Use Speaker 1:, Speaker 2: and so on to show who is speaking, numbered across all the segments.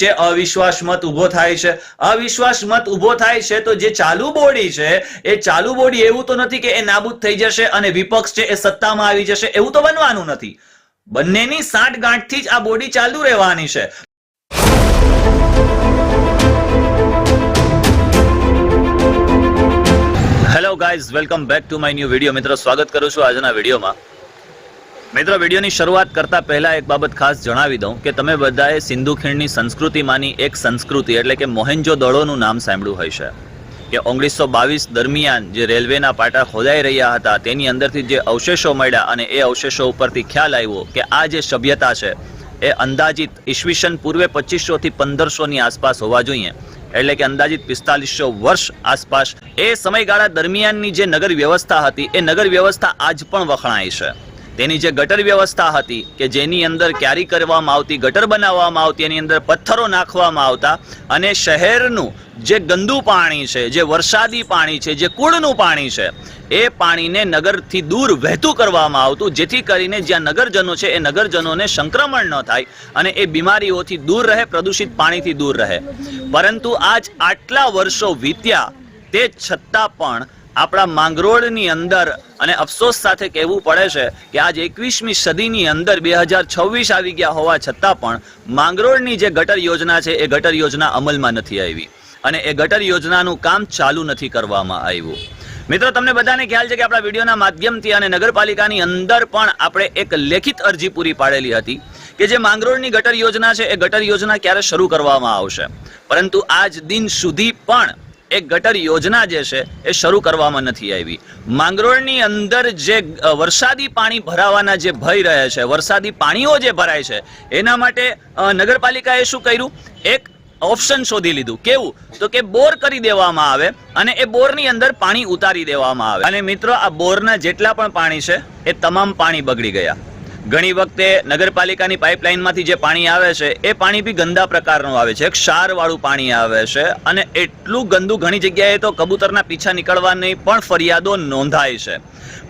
Speaker 1: જે અવિશ્વાસ મત ઊભો થાય છે. અવિશ્વાસ મત ઊભો થાય છે તો જે ચાલુ બોડી છે, એ ચાલુ બોડી એવું તો નથી કે એ નાબૂદ થઈ જશે અને વિપક્ષ છે એ સત્તામાં આવી જશે, એવું તો બનવાનું નથી. બંનેની સાઠ ગાંઠથી જ આ બોડી ચાલુ રહેવાની છે. Hello guys welcome back to my new video મિત્રો, સ્વાગત કરું છું આજના વિડીયોમાં. મિત્રો, વિડીયોની શરૂઆત કરતા પહેલા એક બાબત ખાસ જણાવી દઉં કે તમે બધાએ સિંધુ ખીણની સંસ્કૃતિમાંની એક સંસ્કૃતિ, એટલે કે મોહેન્જો દળોનું નામ સાંભળ્યું હોય છે કે ઓગણીસો બાવીસ દરમિયાન જે રેલવેના પાટા ખોદાઈ રહ્યા હતા, તેની અંદરથી જે અવશેષો મળ્યા અને એ અવશેષો ઉપરથી ખ્યાલ આવ્યો કે આ જે સભ્યતા છે, એ અંદાજિત ઈસવીસન પૂર્વે પચીસોથી પંદરસોની આસપાસ હોવા જોઈએ. એટલે કે અંદાજિત પિસ્તાલીસો વર્ષ આસપાસ એ સમયગાળા દરમિયાનની જે નગર વ્યવસ્થા હતી, એ નગર વ્યવસ્થા આજ પણ વખણાય છે. તેની જે ગટર વ્યવસ્થા હતી કે જેની અંદર ક્યારી કરવામાં આવતી, ગટર બનાવવામાં આવતી, એની અંદર પથ્થરો નાખવામાં આવતા અને શહેરનું જે ગંદુ પાણી છે, જે વરસાદી પાણી છે, જે કુળનું પાણી છે, એ પાણીને નગરથી દૂર વહેતું કરવામાં આવતું, જેથી કરીને જ્યાં નગરજનો છે, એ નગરજનોને સંક્રમણ ન થાય અને એ બીમારીઓથી દૂર રહે, પ્રદૂષિત પાણીથી દૂર રહે. પરંતુ આજ આટલા વર્ષો વીત્યા, તે છતાં પણ આપણા માંગરોળની અંદર અને અફસોસ સાથે કહેવું પડે છે કે આજ એકવીસમી સદીની અંદર બે હજાર છવ્વીસ આવી ગયા હોવા છતાં પણ માંગરોળની જે ગટર યોજના છે, એ ગટર યોજના અમલમાં નથી આવી. અને એ ગટર યોજનાનું કામ ચાલુ નથી કરવામાં આવ્યું. મિત્રો, તમને બધાને ખ્યાલ છે કે આપણા વિડીયોના માધ્યમથી અને નગરપાલિકાની અંદર પણ આપણે એક લેખિત અરજી પૂરી પાડેલી હતી કે જે માંગરોળની ગટર યોજના છે, એ ગટર યોજના ક્યારે શરૂ કરવામાં આવશે. પરંતુ આજ દિન સુધી પણ એક ગટર યોજના જે છે એ શરૂ કરવામાં નથી આવી. માંગરોળની અંદર જે વરસાદી પાણી ભરાવાના જે ભય રહે છે, વરસાદી પાણીઓ જે ભરાય છે, એના માટે નગરપાલિકાએ શું કર્યું? એક ઓપ્શન શોધી લીધું. કેવું? તો કે બોર કરી દેવામાં આવે અને એ બોરની અંદર પાણી ઉતારી દેવામાં આવે. અને મિત્રો, આ બોરના જેટલા પણ પાણી છે, એ તમામ પાણી બગડી ગયા. ઘણી વખતે નગરપાલિકાની પાઇપલાઇનમાંથી જે પાણી આવે છે, એ પાણી બી ગંદા પ્રકારનું આવે છે. ક્ષારવાળું પાણી આવે છે અને એટલું ગંદુ ઘણી જગ્યાએ તો કબૂતરના પીછા નીકળવાની પણ ફરિયાદો નોંધાય છે.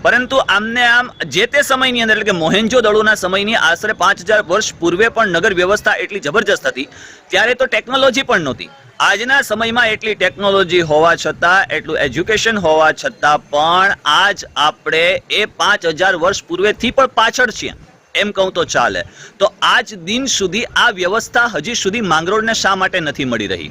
Speaker 1: પરંતુ આમને આમ જે તે સમયની અંદર, એટલે કે મોહેન્જો દળોના સમયની આશરે પાંચ વર્ષ પૂર્વે પણ નગર વ્યવસ્થા એટલી જબરજસ્ત હતી, ત્યારે તો ટેકનોલોજી પણ નહોતી. આજના સમયમાં એટલી ટેકનોલોજી હોવા છતાં, એટલું એજ્યુકેશન હોવા છતાં પણ આજ આપણે એ પાંચ હજાર વર્ષ પૂર્વેથી પણ પાછળ છીએ. એમ કહું તો ચાલે. તો આજ દિન સુધી આ વ્યવસ્થા હજી સુધી માંગરોળને શા માટે નથી મળી રહી?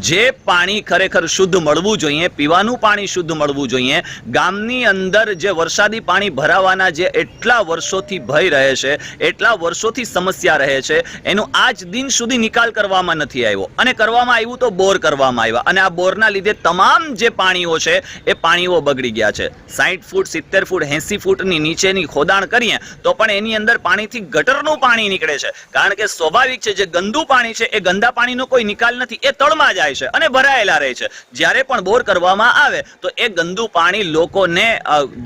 Speaker 1: જે પાણી ખરેખર શુદ્ધ મળવું જોઈએ, પીવાનું પાણી શુદ્ધ મળવું જોઈએ, ગામની અંદર જે વરસાદી પાણી ભરાવાના જે એટલા વર્ષોથી ભય રહે છે, એટલા વર્ષોથી સમસ્યા રહે છે, એનું આજ દિન સુધી નિકાલ કરવામાં નથી આવ્યો. અને કરવામાં આવ્યું તો બોર કરવામાં આવ્યા. અને આ બોરના લીધે તમામ જે પાણીઓ છે, એ પાણીઓ બગડી ગયા છે. સાઠ ફૂટ, સિત્તેર ફૂટ, એંસી ફૂટની નીચેની ખોદાણ કરીએ, તો પણ એની અંદર પાણીથી ગટરનું પાણી નીકળે છે. કારણ કે સ્વાભાવિક છે, જે ગંદુ પાણી છે, એ ગંદા પાણીનો કોઈ નિકાલ નથી, એ તળમાં જાય છે અને ભરાયેલા રહે છે. જ્યારે પણ બોર કરવામાં આવે, તો એ ગંદુ પાણી લોકોને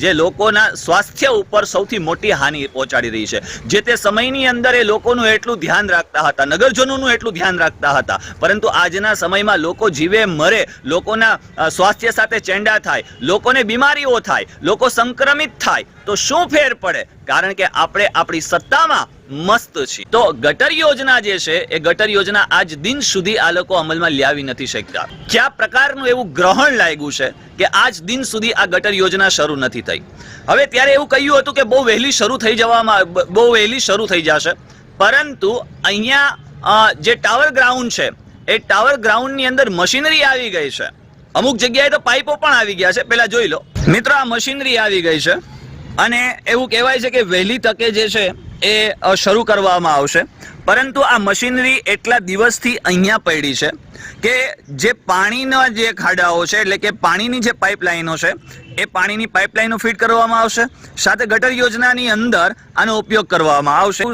Speaker 1: જે લોકોના સ્વાસ્થ્ય ઉપર સૌથી મોટી હાનિ પહોંચાડી રહી છે. જે તે સમયની અંદર એ લોકોનું એટલું ધ્યાન રાખતા હતા, નગરજનોનું એટલું ધ્યાન રાખતા હતા. પરંતુ આજના સમયમાં લોકો જીવે મરે, લોકોના સ્વાસ્થ્ય સાથે ચેંડા થાય, લોકોને બીમારીઓ થાય, લોકો સંક્રમિત થાય તો શું ફેર પડે? કારણ કે આપણે આપણી સત્તામાં મસ્ત છીએ. તો ગટર યોજના જે છે, એ ગટર યોજના આજ દિન સુધી આ લોકો અમલમાં લાવી નથી શકતા. કયા પ્રકારનું એવું ગ્રહણ લાગ્યું છે કે આજ દિન સુધી આ ગટર યોજના શરૂ નથી થઈ? હવે ત્યારે એવું કહ્યું હતું કે બહુ વહેલી શરૂ થઈ જવામાં બહુ વહેલી શરૂ થઈ જશે. પરંતુ અહીંયા જે ટાવર ગ્રાઉન્ડ છે, એ ટાવર ગ્રાઉન્ડની અંદર મશીનરી આવી ગઈ છે. અમુક જગ્યાએ તો પાઇપો પણ આવી ગયા છે. પેલા જોઈ લો. મિત્રો, આ મશીનરી આવી ગઈ છે. અને એવું કહેવાય છે કે વહેલી તકે જે છે એ શરૂ કરવામાં આવશે. પરંતુ આ મશીનરી એટલા દિવસથી અહીંયા પડી છે કે જે પાણીના જે ખાડાઓ છે, એટલે કે પાણીની જે પાઇપલાઇનો છે, એ પાણીની પાઇપલાઇનો ફીટ કરવામાં આવશે. સાથે ગટર યોજનાની અંદર આનો ઉપયોગ કરવામાં આવશે.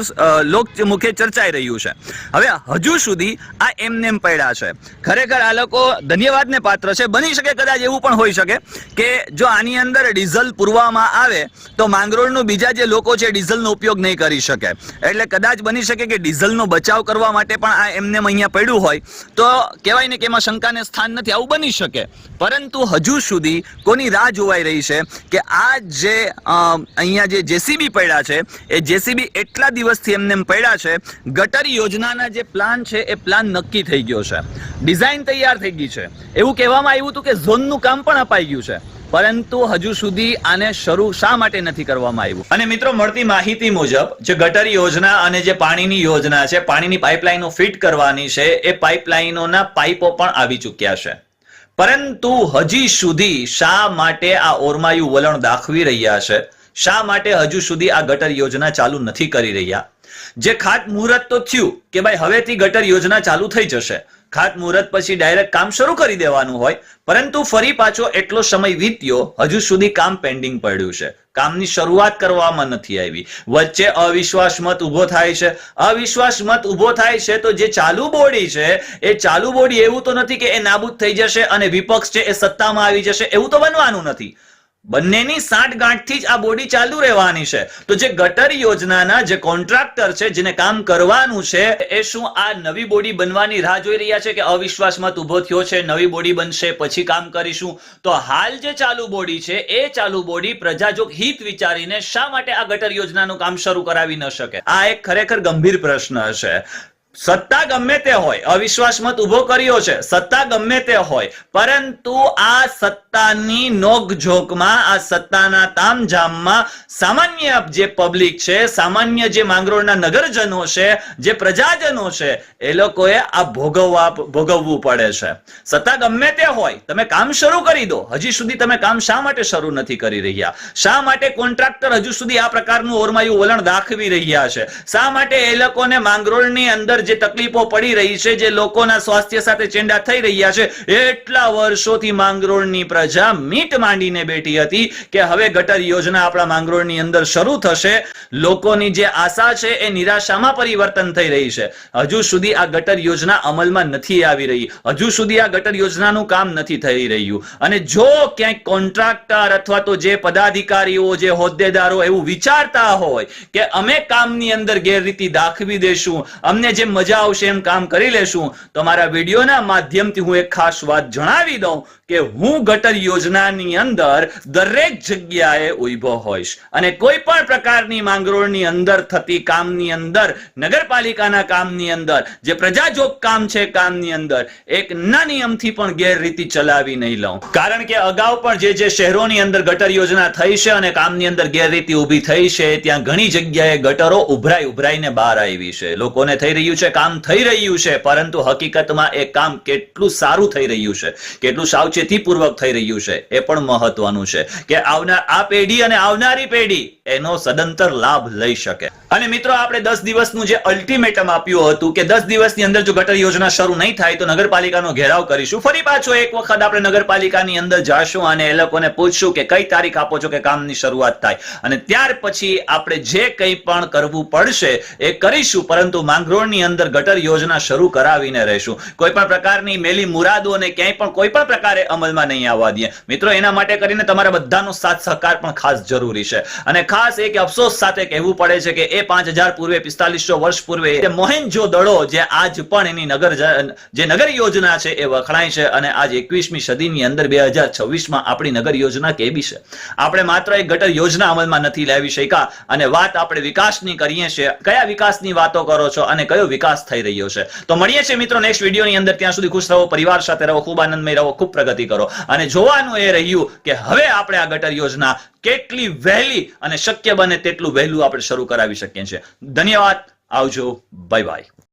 Speaker 1: લોક મુખે ચર્ચાઈ રહ્યું છે. હવે હજુ સુધી આ એમને એમ પડ્યા છે. ખરેખર આ લોકો ધન્યવાદને પાત્ર છે. બની શકે કદાચ એવું પણ હોઈ શકે કે જો આની અંદર ડીઝલ પૂરવામાં આવે, તો માંગરોળનું બીજા જે લોકો છે, ડીઝલનો ઉપયોગ નહીં કરી શકે. એટલે કદાચ બની શકે કે ડીઝલનો બચાવ કરવા માટે પણ આ એમનેમ અહીંયા પડ્યું હોય, તો કહેવાય ને કે એમાં શંકાને સ્થાન નથી, આવું બની શકે. પરંતુ હજુ સુધી કોની રાહ જોવાઈ રહી છે કે આ જે અહીંયા જે જેસીબી પડ્યા છે, એ જેસીબી એટલા દિવસથી એમને એમ પડ્યા છે, ગટર યોજનાના જે પ્લાન છે, એ પ્લાન નક્કી થઈ ગયો છે. ડિઝાઇન તૈયાર થઈ ગઈ છે. એવું કહેવામાં આવ્યું હતું કે ઝોનનું કામ પણ અપાઈ ગયું છે. પરંતુ હજુ સુધી આને શરૂ શા માટે નથી કરવામાં આવ્યું? અને મિત્રો, મળતી માહિતી મુજબ, જે ગટર યોજના અને જે પાણીની યોજના છે, પાણીની પાઇપલાઇનો ફિટ કરવાની છે, એ પાઇપલાઇનોના પાઇપો પણ આવી ચૂક્યા છે. પરંતુ હજી સુધી શા માટે આ ઓરમાયું વલણ દાખવી રહ્યા છે? શા માટે હજુ સુધી આ ગટર યોજના ચાલુ નથી કરી રહ્યા? જે ખાત મુહૂર્ત તો થયું કે ભાઈ હવેથી ગટર યોજના ચાલુ થઈ જશે. ખાત મુહૂર્ત પછી ડાયરેક્ટ કામ શરૂ કરી દેવાનું હોય, પરંતુ ફરી પાછો એટલો સમય વીત્યો, હજુ સુધી કામ પેન્ડિંગ પડ્યું છે. કામની શરૂઆત કરવામાં નથી આવી. વચ્ચે અવિશ્વાસ મત ઊભો થાય છે. અવિશ્વાસ મત ઊભો થાય છે તો જે ચાલુ બોડી છે, એ ચાલુ બોડી એવું તો નથી કે એ નાબૂદ થઈ જશે અને વિપક્ષ છે એ સત્તામાં આવી જશે એવું તો બનવાનું નથી. બંનેની સાંઠગાંઠથી જ આ બોડી ચાલુ રહેવાની છે. તો જે ગટર યોજનાના જે કોન્ટ્રાક્ટર છે, જેને કામ કરવાનું છે, એ શું આ નવી બોડી બનવાની રાહ જોઈ રહ્યા છે કે અવિશ્વાસમાં ઊભો થયો છે, નવી બોડી બનશે, પછી કામ કરીશું? તો હાલ જે ચાલુ બોડી છે, એ ચાલુ બોડી પ્રજાજોગ હિત વિચારીને શા માટે આ ગટર યોજનાનું કામ શરૂ કરાવી ન શકે? આ એક ખરેખર ગંભીર પ્રશ્ન છે. સત્તા ગમે તે હોય, અવિશ્વાસ મત ઊભો કર્યો છે, સત્તા ગમે તે હોય, પરંતુ આ સત્તાની નોકઝોકમાં, આ સત્તાના તામઝામમાં સામાન્ય જે પબ્લિક છે, સામાન્ય જે માંગરોળના નગરજનો છે, જે પ્રજાજનો છે, એ લોકોએ આ ભોગવવા, ભોગવવું પડે છે. સત્તા ગમે તે હોય, તમે કામ શરૂ કરી દો. હજી સુધી તમે કામ શા માટે શરૂ નથી કરી રહ્યા? શા માટે કોન્ટ્રાક્ટર હજુ સુધી આ પ્રકારનું ઓરમાયું વલણ દાખવી રહ્યા છે? શા માટે એ લોકોને માંગરોળની અંદર જે તકલીફો પડી રહી છે, જે લોકોના સ્વાસ્થ્ય સાથે ચેંડા થઈ રહ્યા છે, એટલા વર્ષોથી માંગરોળની પ્રજા મીટ માંડીને બેઠી હતી કે હવે ગટર યોજના આપણા માંગરોળની અંદર શરૂ થશે. લોકોની જે આશા છે, એ નિરાશામાં પરિવર્તન થઈ રહી છે. હજુ સુધી આ ગટર યોજના અમલમાં નથી આવી રહી. હજુ સુધી આ ગટર યોજનાનું કામ નથી થઈ રહ્યું. અને જો ક્યાંક કોન્ટ્રાક્ટર અથવા તો જે પદાધિકારીઓ, જે હોદ્દેદારો એવું વિચારતા હોય કે અમે કામની અંદર ગેરરીતિ દાખવી દેશું, અમને જે મજા આવશે એમ કામ કરી લેશું, તો મારા વિડીયોના માધ્યમથી હું એક ખાસ વાત જણાવી દઉં કે હું ગટર યોજનાની અંદર દરેક જગ્યાએ ઊભો હોઈશ. અને કોઈ પણ પ્રકારની માંગરોળની અંદર, થતી કામની અંદર, નગરપાલિકાના કામની અંદર, જે પ્રજાજોગ કામ છે કામની અંદર, એક ના નિયમથી પણ ગેરરીતિ ચલાવી નહીં લઉં. કારણ કે અગાઉ પણ જે જે શહેરોની અંદર ગટર યોજના થઈ છે અને કામની અંદર ગેરરીતિ ઊભી થઈ છે, ત્યાં ઘણી જગ્યાએ ગટરો ઉભરાઈ ઉભરાઈને બહાર આવી છે. લોકોને થઈ રહ્યું છે, કામ થઈ રહ્યું છે, પરંતુ હકીકતમાં એ કામ કેટલું સારું થઈ રહ્યું છે, કેટલું સાવચેતીપૂર્વક થઈ રહ્યું છે, એ પણ મહત્વનું છે કે આવનાર આ પેઢી અને આવનારી પેઢી એનો સદંતર લાભ લઈ શકે. અને મિત્રો, આપણે દસ દિવસનું જે અલ્ટિમેટમ આપ્યું હતું કે દસ દિવસની અંદર જો ગટર યોજના શરૂ નહીં થાય તો નગરપાલિકાનો ઘેરાવ કરીશું. ફરી પાછો એક વખત આપણે નગરપાલિકાની અંદર જાશું અને એ લોકોને પૂછશું કે કઈ તારીખ આપો છો કે કામની શરૂઆત થાય. અને ત્યાર પછી આપણે જે કંઈ પણ કરવું પડશે એ કરીશું, પરંતુ માંગરોળની અંદર ગટર યોજના શરૂ કરાવીને રહીશું. કોઈ પણ પ્રકારની મેલી મુરાદોને ક્યાંય પણ કોઈ પણ પ્રકારે અમલમાં નહીં આવવા દઈએ. મિત્રો, એના માટે કરીને તમારા બધાનો સાથ સહકાર પણ ખાસ જરૂરી છે. અને ખાસ એક અફસોસ સાથે કહેવું પડે છે કે એ પાંચ હજાર પૂર્વે, પિસ્તાલીસો વર્ષ પૂર્વે. મોહેન્જો દડો જે આજ પણ એની નગર જે નગર યોજના છે એ વખણાય છે અને આજ એકવીસમી સદીની અંદર બે હજાર છવ્વીસમાં આપણી નગર યોજના કેવી છે. આપણે માત્ર એક ગટર યોજના અમલમાં નથી લાવી શક્યા અને વાત આપણે વિકાસની કરીએ છીએ. કયા વિકાસની વાતો કરો છો અને કયો વિકાસ થઈ રહ્યો છે? તો મળીએ છીએ મિત્રો નેક્સ્ટ વિડીયોની અંદર. ત્યાં સુધી ખુશ રહો, પરિવાર સાથે રહો, ખૂબ આનંદમય રહો, ખૂબ પ્રગતિ કરો. અને જોવાનું એ રહ્યું કે હવે આપણે આ ગટર યોજના કેટલી વહેલી અને શક્ય બને તેટલું વહેલું આપણે શરૂ કરાવી શકીએ છીએ. ધન્યવાદ. આવજો. Bye bye